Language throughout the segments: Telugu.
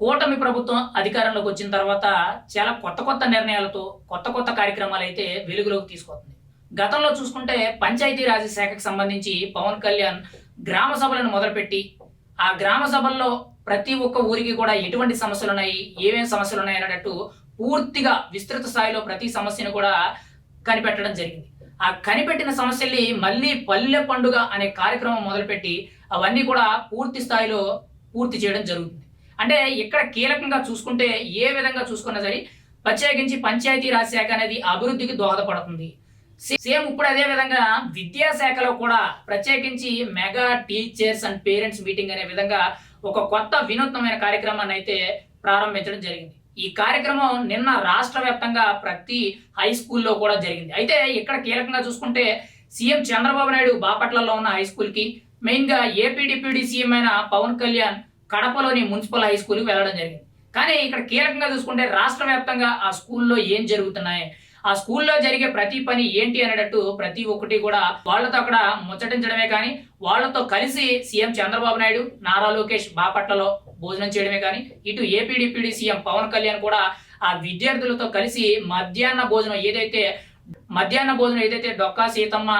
కూటమి ప్రభుత్వం అధికారంలోకి వచ్చిన తర్వాత చాలా కొత్త కొత్త నిర్ణయాలతో కొత్త కొత్త కార్యక్రమాలు అయితే వెలుగులోకి తీసుకొస్తుంది. గతంలో చూసుకుంటే పంచాయతీరాజ్ శాఖకు సంబంధించి పవన్ కళ్యాణ్ గ్రామ సభలను మొదలుపెట్టి ఆ గ్రామ సభల్లో ప్రతి ఒక్క ఊరికి కూడా ఎటువంటి సమస్యలు ఉన్నాయి ఏమేం సమస్యలు ఉన్నాయి అన్నట్టు పూర్తిగా విస్తృత స్థాయిలో ప్రతి సమస్యను కూడా కనిపెట్టడం జరిగింది. ఆ కనిపెట్టిన సమస్యల్ని మళ్ళీ పల్లె పండుగ అనే కార్యక్రమం మొదలుపెట్టి అవన్నీ కూడా పూర్తి స్థాయిలో పూర్తి చేయడం జరుగుతుంది. అంటే ఇక్కడ కీలకంగా చూసుకుంటే ఏ విధంగా చూసుకున్నా సరే ప్రత్యేకించి పంచాయతీ రాజ్ శాఖ అనేది అభివృద్ధికి దోహదపడుతుంది. సేమ్ ఇప్పుడు అదే విధంగా విద్యాశాఖలో కూడా ప్రత్యేకించి mega teachers and parents meeting అనే విధంగా ఒక కొత్త వినూత్నమైన కార్యక్రమాన్ని అయితే ప్రారంభించడం జరిగింది. ఈ కార్యక్రమం నిన్న రాష్ట్ర వ్యాప్తంగా ప్రతి హై స్కూల్లో కూడా జరిగింది. అయితే ఇక్కడ కీలకంగా చూసుకుంటే సీఎం చంద్రబాబు నాయుడు బాపట్లలో ఉన్న హై స్కూల్కి మెయిన్గా ఏపీ డిప్యూటీ సీఎం అయిన పవన్ కళ్యాణ్ కడపలోని మున్సిపల్ హై స్కూల్కి వెళ్ళడం జరిగింది. కానీ ఇక్కడ కీలకంగా చూసుకుంటే రాష్ట్ర వ్యాప్తంగా ఆ స్కూల్లో ఏం జరుగుతున్నాయి? ఆ స్కూల్లో జరిగే ప్రతి పని ఏంటి అనేటట్టు ప్రతి ఒక్కటి కూడా వాళ్ళతో అక్కడ ముచ్చటించడమే కానీ వాళ్ళతో కలిసి సీఎం చంద్రబాబు నాయుడు నారా లోకేష్ బాపట్లలో భోజనం చేయడమే కానీ ఇటు AP deputy CM Pawan Kalyan కూడా ఆ విద్యార్థులతో కలిసి మధ్యాహ్న భోజనం ఏదైతే మధ్యాహ్న భోజనం ఏదైతే డొక్కా సీతమ్మ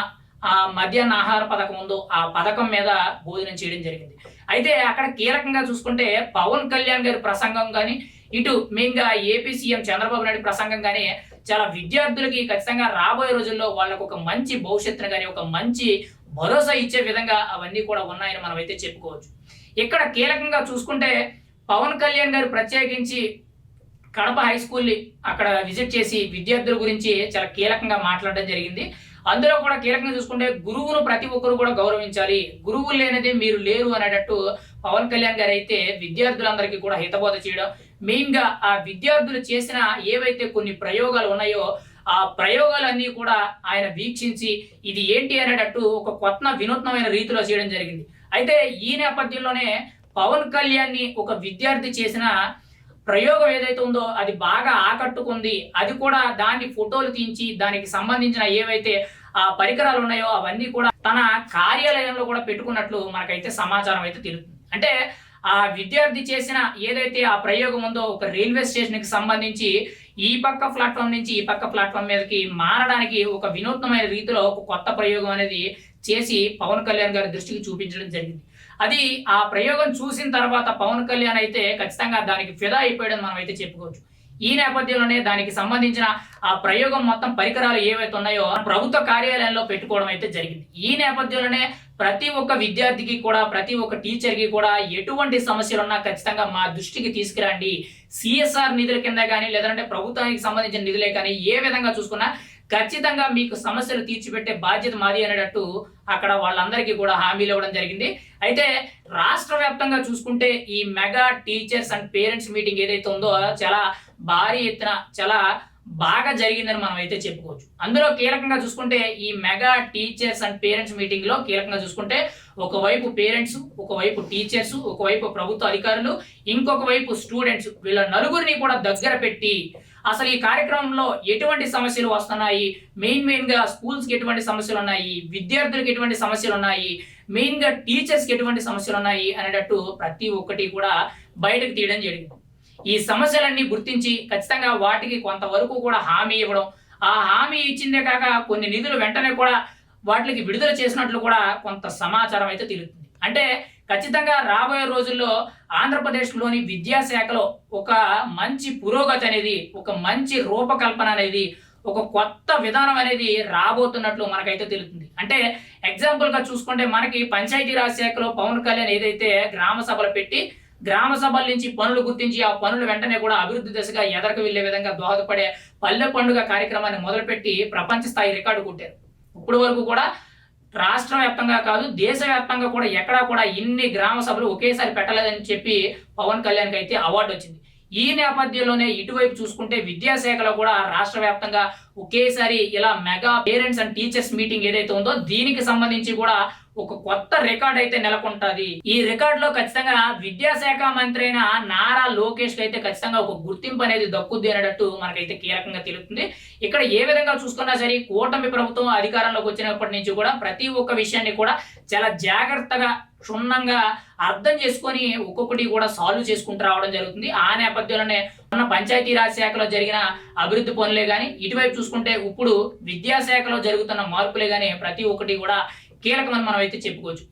ఆ మధ్యాహ్న ఆహార పథకం ఉందో ఆ పథకం మీద భోజనం చేయడం జరిగింది. అయితే అక్కడ కీలకంగా చూసుకుంటే పవన్ కళ్యాణ్ గారి ప్రసంగం కానీ ఇటు మెయిన్గా ఏపీ సీఎం చంద్రబాబు నాయుడు ప్రసంగం కానీ చాలా విద్యార్థులకి ఖచ్చితంగా రాబోయే రోజుల్లో వాళ్ళకు ఒక మంచి భవిష్యత్తును కానీ ఒక మంచి భరోసా ఇచ్చే విధంగా అవన్నీ కూడా ఉన్నాయని మనం అయితే చెప్పుకోవచ్చు. ఇక్కడ కీలకంగా చూసుకుంటే పవన్ కళ్యాణ్ గారు ప్రత్యేకించి కడప హై స్కూల్ని అక్కడ విజిట్ చేసి విద్యార్థుల గురించి చాలా కీలకంగా మాట్లాడడం జరిగింది. అందులో కూడా కీలకంగా చూసుకుంటే గురువును ప్రతి ఒక్కరు కూడా గౌరవించాలి. గురువు లేనిదే మీరు లేరు అనేటట్టు పవన్ కళ్యాణ్ గారు అయితే విద్యార్థులందరికీ కూడా హితబోధ చేయడం మెయిన్గా ఆ విద్యార్థులు చేసిన ఏవైతే కొన్ని ప్రయోగాలు ఉన్నాయో ఆ ప్రయోగాలన్నీ కూడా ఆయన వీక్షించి ఇది ఏంటి అనేటట్టు ఒక కొత్త వినూత్నమైన రీతిలో చేయడం జరిగింది. అయితే ఈ నేపథ్యంలోనే పవన్ కళ్యాణ్ని ఒక విద్యార్థి చేసిన ప్రయోగం ఏదైతే ఉందో అది బాగా ఆకట్టుకుంది అది కూడా దాన్ని ఫోటోలు తీయించి దానికి సంబంధించిన ఏవైతే ఆ పరికరాలు ఉన్నాయో అవన్నీ కూడా తన కార్యాలయంలో కూడా పెట్టుకున్నట్లు మనకైతే సమాచారం అయితే తెలుస్తుంది. అంటే ఆ విద్యార్థి చేసిన ఏదైతే ఆ ప్రయోగం ఉందో ఒక రైల్వే స్టేషన్కి సంబంధించి ఈ పక్క ప్లాట్ఫామ్ నుంచి ఈ పక్క ప్లాట్ఫామ్ మీదకి మారడానికి ఒక వినూత్నమైన రీతిలో ఒక కొత్త ప్రయోగం అనేది చేసి పవన్ కళ్యాణ్ గారి దృష్టికి చూపించడం జరిగింది. అది ఆ ప్రయోగం చూసిన తర్వాత పవన్ కళ్యాణ్ అయితే ఖచ్చితంగా దానికి ఫిదా అయిపోయాడని మనం అయితే చెప్పుకోవచ్చు. ఈ నేపథ్యంలోనే దానికి సంబంధించిన ఆ ప్రయోగం మొత్తం పరికరాలు ఏవైతే ఉన్నాయో ప్రభుత్వ కార్యాలయంలో పెట్టుకోవడం అయితే జరిగింది. ఈ నేపథ్యంలోనే ప్రతి ఒక్క విద్యార్థికి కూడా ప్రతి ఒక్క టీచర్కి కూడా ఎటువంటి సమస్యలు ఉన్నా ఖచ్చితంగా మా దృష్టికి తీసుకురండి. సిఎస్ఆర్ నిధుల కింద కానీ లేదంటే ప్రభుత్వానికి సంబంధించిన నిధులే కానీ ఏ విధంగా చూసుకున్నా ఖచ్చితంగా మీకు సమస్యలు తీర్చిపెట్టే బాధ్యత మాది అనేటట్టు అక్కడ వాళ్ళందరికీ కూడా హామీలు ఇవ్వడం జరిగింది. అయితే రాష్ట్ర వ్యాప్తంగా చూసుకుంటే ఈ mega teachers and parents meeting ఏదైతే ఉందో చాలా భారీ ఎత్తున చాలా బాగా జరిగిందని మనం అయితే చెప్పుకోవచ్చు. అందులో కీలకంగా చూసుకుంటే ఈ మెగా టీచర్స్ అండ్ పేరెంట్స్ మీటింగ్లో కీలకంగా చూసుకుంటే ఒకవైపు పేరెంట్స్ ఒకవైపు టీచర్స్ ఒకవైపు ప్రభుత్వ అధికారులు ఇంకొక వైపు స్టూడెంట్స్ వీళ్ళ నలుగురిని కూడా దగ్గర పెట్టి అసలు ఈ కార్యక్రమంలో ఎటువంటి సమస్యలు వస్తున్నాయి? మెయిన్ మెయిన్గా స్కూల్స్కి ఎటువంటి సమస్యలు ఉన్నాయి? విద్యార్థులకు ఎటువంటి సమస్యలు ఉన్నాయి? మెయిన్గా టీచర్స్కి ఎటువంటి సమస్యలు ఉన్నాయి? అనేటట్టు ప్రతి ఒక్కటి కూడా బయటకు తీయడం జరిగింది. ఈ సమస్యలన్నీ గుర్తించి ఖచ్చితంగా వాటికి కొంతవరకు కూడా హామీ ఇవ్వడం. ఆ హామీ ఇచ్చిందే కాక కొన్ని నిధులు వెంటనే కూడా వాటికి విడుదల చేసినట్లు కూడా కొంత సమాచారం అయితే తెలుస్తుంది. అంటే ఖచ్చితంగా రాబోయే రోజుల్లో ఆంధ్రప్రదేశ్లోని విద్యాశాఖలో ఒక మంచి పురోగతి అనేది ఒక మంచి రూపకల్పన అనేది ఒక కొత్త విధానం అనేది రాబోతున్నట్లు మనకైతే తెలుస్తుంది. అంటే ఎగ్జాంపుల్గా చూసుకుంటే మనకి పంచాయతీరాజ్ శాఖలో పవన్ కళ్యాణ్ ఏదైతే గ్రామ సభలు పెట్టి గ్రామ సభల నుంచి పనులు గుర్తించి ఆ పనులు వెంటనే కూడా అభివృద్ధి దిశగా ఎదరకు వెళ్ళే విధంగా దోహదపడే పల్లె పండుగ కార్యక్రమాన్ని మొదలుపెట్టి ప్రపంచ స్థాయి రికార్డు కొట్టారు. ఇప్పటి వరకు కూడా రాష్ట్ర వ్యాప్తంగా కాదు దేశవ్యాప్తంగా కూడా ఎక్కడా కూడా ఇన్ని గ్రామ సభలు ఒకేసారి పెట్టలేదని చెప్పి పవన్ కళ్యాణ్కి అయితే అవార్డు వచ్చింది. ఈ నేపథ్యంలోనే ఇటువైపు చూసుకుంటే విద్యాశాఖలో కూడా రాష్ట్ర వ్యాప్తంగా ఒకేసారి ఇలా mega parents and teachers meeting ఏదైతే ఉందో దీనికి సంబంధించి కూడా ఒక కొత్త రికార్డ్ అయితే నెలకొంటది. ఈ రికార్డ్లో ఖచ్చితంగా విద్యాశాఖ మంత్రి అయిన నారా లోకేష్కి అయితే ఖచ్చితంగా ఒక గుర్తింపు అనేది దక్కుద్ది అనేటట్టు మనకైతే కీలకంగా తెలుస్తుంది. ఇక్కడ ఏ విధంగా చూసుకున్నా సరే కూటమి ప్రభుత్వం అధికారంలోకి వచ్చినప్పటి నుంచి కూడా ప్రతి ఒక్క విషయాన్ని కూడా చాలా జాగ్రత్తగా క్షుణ్ణంగా అర్థం చేసుకొని ఒక్కొక్కటి కూడా సాల్వ్ చేసుకుంటూ రావడం జరుగుతుంది. ఆ నేపథ్యంలోనే మన పంచాయతీరాజ్ శాఖలో జరిగిన అభివృద్ధి పనులే కానీ ఇటువైపు చూసుకుంటే ఇప్పుడు విద్యాశాఖలో జరుగుతున్న మార్పులే కానీ ప్రతి ఒక్కటి కూడా కీలకమని మనం అయితే చెప్పుకోవచ్చు.